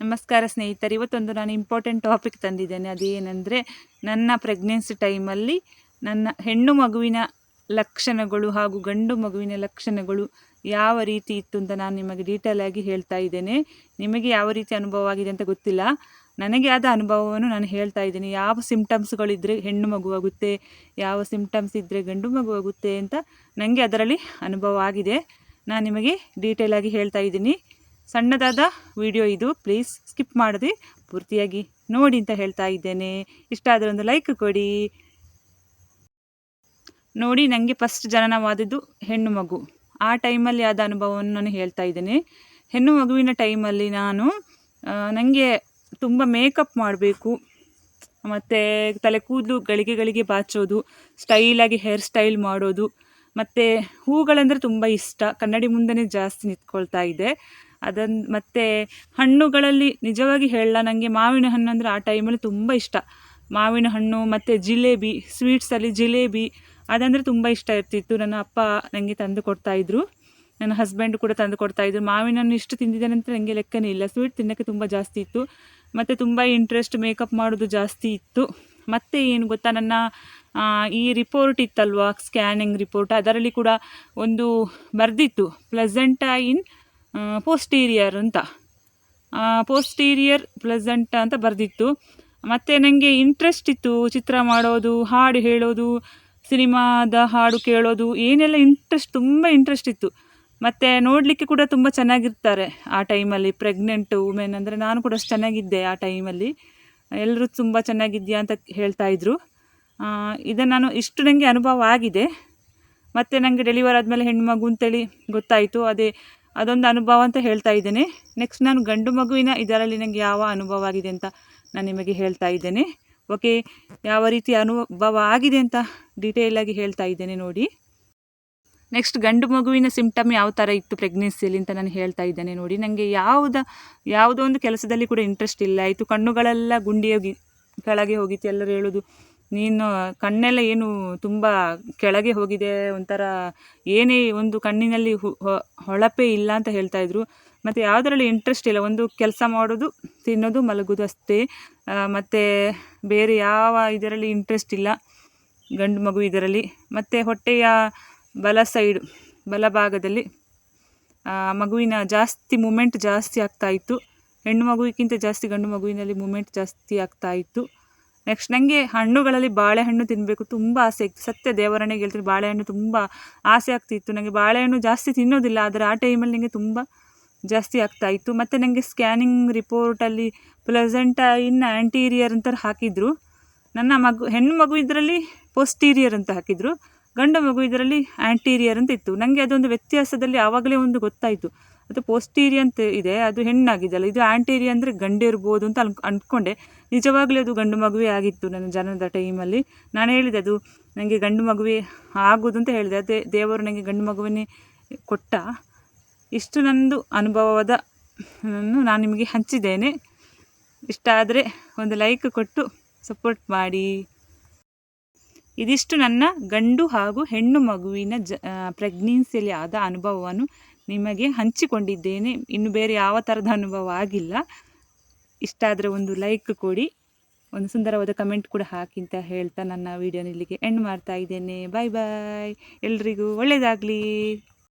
ನಮಸ್ಕಾರ ಸ್ನೇಹಿತರೆ, ಇವತ್ತೊಂದು ನಾನು ಇಂಪಾರ್ಟೆಂಟ್ ಟಾಪಿಕ್ ತಂದಿದ್ದೇನೆ. ಅದೇನೆಂದರೆ, ನನ್ನ ಪ್ರೆಗ್ನೆನ್ಸಿ ಟೈಮಲ್ಲಿ ನನ್ನ ಹೆಣ್ಣು ಮಗುವಿನ ಲಕ್ಷಣಗಳು ಹಾಗೂ ಗಂಡು ಮಗುವಿನ ಲಕ್ಷಣಗಳು ಯಾವ ರೀತಿ ಇತ್ತು ಅಂತ ನಾನು ನಿಮಗೆ ಡೀಟೇಲ್ ಆಗಿ ಹೇಳ್ತಾ ಇದ್ದೇನೆ. ನಿಮಗೆ ಯಾವ ರೀತಿ ಅನುಭವ ಆಗಿದೆ ಅಂತ ಗೊತ್ತಿಲ್ಲ. ನನಗೆ ಆದ ಅನುಭವವನ್ನು ನಾನು ಹೇಳ್ತಾ ಇದ್ದೀನಿ. ಯಾವ ಸಿಮ್ಟಮ್ಸ್ಗಳಿದ್ದರೆ ಹೆಣ್ಣು ಮಗುವಾಗುತ್ತೆ ಯಾವ ಸಿಮ್ಟಮ್ಸ್ ಇದ್ದರೆ ಗಂಡು ಮಗುವಾಗುತ್ತೆ ಅಂತ ನನಗೆ ಅದರಲ್ಲಿ ಅನುಭವ ಆಗಿದೆ. ನಾನು ನಿಮಗೆ ಡೀಟೇಲಾಗಿ ಹೇಳ್ತಾ ಇದ್ದೀನಿ. ಸಣ್ಣದಾದ ವಿಡಿಯೋ ಇದು. ಪ್ಲೀಸ್ ಸ್ಕಿಪ್ ಮಾಡದೆ ಪೂರ್ತಿಯಾಗಿ ನೋಡಿ ಅಂತ ಹೇಳ್ತಾ ಇದ್ದೇನೆ. ಇಷ್ಟ ಆದರೆ ಒಂದು ಲೈಕ್ ಕೊಡಿ. ನೋಡಿ ನನಗೆ ಫಸ್ಟ್ ಜನನವಾದದ್ದು ಹೆಣ್ಣು ಮಗು. ಆ ಟೈಮಲ್ಲಿ ಆದ ಅನುಭವವನ್ನು ನಾನು ಹೇಳ್ತಾ ಇದ್ದೇನೆ. ಹೆಣ್ಣು ಮಗುವಿನ ಟೈಮಲ್ಲಿ ನಾನು ನನಗೆ ತುಂಬ ಮೇಕಪ್ ಮಾಡಬೇಕು. ಮತ್ತು ತಲೆ ಕೂದಲು ಗಳಿಗೆ ಗಳಿಗೆ ಬಾಚೋದು ಸ್ಟೈಲಾಗಿ ಹೇರ್ ಸ್ಟೈಲ್ ಮಾಡೋದು. ಮತ್ತು ಹೂಗಳಂದರೆ ತುಂಬ ಇಷ್ಟ. ಕನ್ನಡಿ ಮುಂದೆ ಜಾಸ್ತಿ ನಿಂತ್ಕೊಳ್ತಾ ಇದೆ. ಅದನ್ನು ಮತ್ತು ಹಣ್ಣುಗಳಲ್ಲಿ ನಿಜವಾಗಿ ಹೇಳಲ್ಲ ನನಗೆ ಮಾವಿನ ಹಣ್ಣು ಅಂದರೆ ಆ ಟೈಮಲ್ಲಿ ತುಂಬ ಇಷ್ಟ. ಮಾವಿನ ಹಣ್ಣು ಮತ್ತು ಜಿಲೇಬಿ ಸ್ವೀಟ್ಸಲ್ಲಿ ಜಿಲೇಬಿ, ಅದಂದರೆ ತುಂಬ ಇಷ್ಟ ಇರ್ತಿತ್ತು. ನನ್ನ ಅಪ್ಪ ನನಗೆ ತಂದು ಕೊಡ್ತಾಯಿದ್ರು ನನ್ನ ಹಸ್ಬೆಂಡ್ ಕೂಡ ತಂದು ಕೊಡ್ತಾಯಿದ್ರು ಮಾವಿನ ಹಣ್ಣು ಇಷ್ಟು ತಿಂದಿದ್ದೇನೆ ಅಂತ ನನಗೆ ಲೆಕ್ಕನೇ ಇಲ್ಲ. ಸ್ವೀಟ್ ತಿನ್ನೋಕ್ಕೆ ತುಂಬ ಜಾಸ್ತಿ ಇತ್ತು. ಮತ್ತು ತುಂಬ ಇಂಟ್ರೆಸ್ಟ್ ಮೇಕಪ್ ಮಾಡೋದು ಜಾಸ್ತಿ ಇತ್ತು. ಮತ್ತು ಏನು ಗೊತ್ತಾ, ನನ್ನ ಈ ರಿಪೋರ್ಟ್ ಇತ್ತಲ್ವಾ ಸ್ಕ್ಯಾನಿಂಗ್ ರಿಪೋರ್ಟ್ ಅದರಲ್ಲಿ ಕೂಡ ಒಂದು ಬರೆದಿತ್ತು. ಪ್ಲೆಸೆಂಟ ಇನ್ ಪೋಸ್ಟೀರಿಯರ್ ಅಂತ. ಪೋಸ್ಟೀರಿಯರ್ ಪ್ಲೆಸೆಂಟ್ ಅಂತ ಬರೆದಿತ್ತು. ಮತ್ತು ನನಗೆ ಇಂಟ್ರೆಸ್ಟ್ ಇತ್ತು ಚಿತ್ರ ಮಾಡೋದು, ಹಾಡು ಹೇಳೋದು, ಸಿನಿಮಾದ ಹಾಡು ಕೇಳೋದು, ಏನೆಲ್ಲ ಇಂಟ್ರೆಸ್ಟ್ ತುಂಬ ಇಂಟ್ರೆಸ್ಟ್ ಇತ್ತು. ಮತ್ತು ನೋಡಲಿಕ್ಕೆ ಕೂಡ ತುಂಬ ಚೆನ್ನಾಗಿರ್ತಾರೆ ಆ ಟೈಮಲ್ಲಿ ಪ್ರೆಗ್ನೆಂಟ್ ವುಮೆನ್ ಅಂದರೆ ನಾನು ಕೂಡ ಅಷ್ಟು ಚೆನ್ನಾಗಿದ್ದೆ ಆ ಟೈಮಲ್ಲಿ ಎಲ್ಲರೂ ತುಂಬ ಚೆನ್ನಾಗಿದ್ಯಾ ಅಂತ ಹೇಳ್ತಾಯಿದ್ರು ಇದನ್ನು ನಾನು ಇಷ್ಟು ನನಗೆ ಅನುಭವ ಆಗಿದೆ. ಮತ್ತು ನನಗೆ ಡೆಲಿವರ್ ಆದಮೇಲೆ ಹೆಣ್ಣು ಅಂತೇಳಿ ಗೊತ್ತಾಯಿತು. ಅದೇ ಅದೊಂದು ಅನುಭವ ಅಂತ ಹೇಳ್ತಾ ಇದ್ದೇನೆ. ನೆಕ್ಸ್ಟ್ ನಾನು ಗಂಡು ಮಗುವಿನ ಇದರಲ್ಲಿ ನನಗೆ ಯಾವ ಅನುಭವ ಆಗಿದೆ ಅಂತ ನಾನು ನಿಮಗೆ ಹೇಳ್ತಾ ಇದ್ದೇನೆ. ಓಕೆ ಯಾವ ರೀತಿ ಅನುಭವ ಆಗಿದೆ ಅಂತ ಡೀಟೇಲಾಗಿ ಹೇಳ್ತಾ ಇದ್ದೇನೆ ನೋಡಿ. ನೆಕ್ಸ್ಟ್ ಗಂಡು ಮಗುವಿನ ಸಿಂಪ್ಟಮ್ ಯಾವ ಥರ ಇತ್ತು ಪ್ರೆಗ್ನೆನ್ಸಿಯಲ್ಲಿ ಅಂತ ನಾನು ಹೇಳ್ತಾ ಇದ್ದೇನೆ ನೋಡಿ. ನನಗೆ ಯಾವುದ, ಯಾವುದೋ ಒಂದು ಕೆಲಸದಲ್ಲಿ ಕೂಡ ಇಂಟ್ರೆಸ್ಟ್ ಇಲ್ಲ. ಆಯಿತು, ಕಣ್ಣುಗಳೆಲ್ಲ ಗುಂಡಿ ಹೋಗಿ ಕೆಳಗೆ ಹೋಗಿತ್ತು. ಎಲ್ಲರೂ ಹೇಳೋದು ನೀನು ಕಣ್ಣೆಲ್ಲ ಏನು ತುಂಬ ಕೆಳಗೆ ಹೋಗಿದೆ ಒಂಥರ ಏನೇ ಒಂದು ಕಣ್ಣಿನಲ್ಲಿ ಹೊಳಪೇ ಇಲ್ಲ ಅಂತ ಹೇಳ್ತಾಯಿದ್ರು ಮತ್ತು ಯಾವುದರಲ್ಲಿ ಇಂಟ್ರೆಸ್ಟ್ ಇಲ್ಲ? ಒಂದು ಕೆಲಸ ಮಾಡೋದು, ತಿನ್ನೋದು, ಮಲಗೋದು ಅಷ್ಟೇ. ಮತ್ತು ಬೇರೆ ಯಾವ ಇದರಲ್ಲಿ ಇಂಟ್ರೆಸ್ಟ್ ಇಲ್ಲ? ಗಂಡು ಮಗು ಇದರಲ್ಲಿ. ಮತ್ತು ಹೊಟ್ಟೆಯ ಬಲ ಸೈಡು ಬಲಭಾಗದಲ್ಲಿ ಮಗುವಿನ ಜಾಸ್ತಿ ಮೂಮೆಂಟ್ ಜಾಸ್ತಿ ಆಗ್ತಾಯಿತ್ತು ಹೆಣ್ಣು ಮಗುವಿಗಿಂತ ಜಾಸ್ತಿ ಗಂಡು ಮಗುವಿನಲ್ಲಿ ಮೂಮೆಂಟ್ ಜಾಸ್ತಿ ಆಗ್ತಾಯಿತ್ತು ನೆಕ್ಸ್ಟ್ ನನಗೆ ಹಣ್ಣುಗಳಲ್ಲಿ ಬಾಳೆಹಣ್ಣು ತಿನ್ನಬೇಕು ತುಂಬ ಆಸೆ ಇತ್ತು ಸತ್ಯ ದೇವರನ್ನೇ ಹೇಳ್ತೀನಿ ಬಾಳೆಹಣ್ಣು ತುಂಬ ಆಸೆ ಆಗ್ತಿತ್ತು. ನನಗೆ ಬಾಳೆಹಣ್ಣು ಜಾಸ್ತಿ ತಿನ್ನೋದಿಲ್ಲ. ಆದರೆ ಆ ಟೈಮಲ್ಲಿ ನನಗೆ ತುಂಬ ಜಾಸ್ತಿ ಆಗ್ತಾಯಿತ್ತು ಮತ್ತು ನನಗೆ ಸ್ಕ್ಯಾನಿಂಗ್ ರಿಪೋರ್ಟಲ್ಲಿ ಪ್ಲೆಸೆಂಟ ಇನ್ ಆ್ಯಂಟೀರಿಯರ್ ಅಂತ ಹಾಕಿದರು. ನನ್ನ ಮಗು, ಹೆಣ್ಣು ಮಗು ಇದರಲ್ಲಿ ಪೋಸ್ಟೀರಿಯರ್ ಅಂತ ಹಾಕಿದರು. ಗಂಡು ಮಗು ಇದರಲ್ಲಿ ಆ್ಯಂಟೀರಿಯರ್ ಅಂತ ಇತ್ತು. ನನಗೆ ಅದೊಂದು ವ್ಯತ್ಯಾಸದಲ್ಲಿ ಆವಾಗಲೇ ಒಂದು ಗೊತ್ತಾಯಿತು. ಅದು ಪೋಸ್ಟೀರಿ ಅಂತ ಇದೆ, ಅದು ಹೆಣ್ಣಾಗಿದೆಯಲ್ಲ ಇದು ಆ್ಯಂಟೀರಿಯ ಅಂದರೆ ಗಂಡಿರ್ಬೋದು ಅಂತ ಅನ್ ಅಂದ್ಕೊಂಡೆ ನಿಜವಾಗ್ಲೂ ಅದು ಗಂಡು ಮಗುವೇ ಆಗಿತ್ತು ನನ್ನ ಜನನದ ಟೈಮಲ್ಲಿ ನಾನು ಹೇಳಿದೆ ಅದು ನನಗೆ ಗಂಡು ಮಗುವೇ ಆಗೋದು ಅಂತ ಹೇಳಿದೆ. ಅದೇ ದೇವರು ನನಗೆ ಗಂಡು ಮಗುವನ್ನೇ ಕೊಟ್ಟ. ಇಷ್ಟು ನನ್ನದು ಅನುಭವದ ನಾನು ನಿಮಗೆ ಹಂಚಿದ್ದೇನೆ. ಇಷ್ಟ ಆದರೆ ಒಂದು ಲೈಕ್ ಕೊಟ್ಟು ಸಪೋರ್ಟ್ ಮಾಡಿ. ಇದಿಷ್ಟು ನನ್ನ ಗಂಡು ಹಾಗೂ ಹೆಣ್ಣು ಮಗುವಿನ ಜ ಪ್ರೆಗ್ನೆನ್ಸಿಯಲ್ಲಿ ಆದ ಅನುಭವವನ್ನು ನಿಮಗೆ ಹಂಚಿಕೊಂಡಿದ್ದೇನೆ. ಇನ್ನು ಬೇರೆ ಯಾವ ಥರದ ಅನುಭವ ಆಗಿಲ್ಲ. ಇಷ್ಟ ಆದರೆ ಒಂದು ಲೈಕ್ ಕೊಡಿ. ಒಂದು ಸುಂದರವಾದ ಕಮೆಂಟ್ ಕೂಡ ಹಾಕಿ ಅಂತ ಹೇಳ್ತಾ ನನ್ನ ವೀಡಿಯೋನಲ್ಲಿಗೆ ಎಂಡ್ ಮಾಡ್ತಾ ಇದ್ದೇನೆ. ಬಾಯ್ ಬಾಯ್ ಎಲ್ರಿಗೂ ಒಳ್ಳೆಯದಾಗಲಿ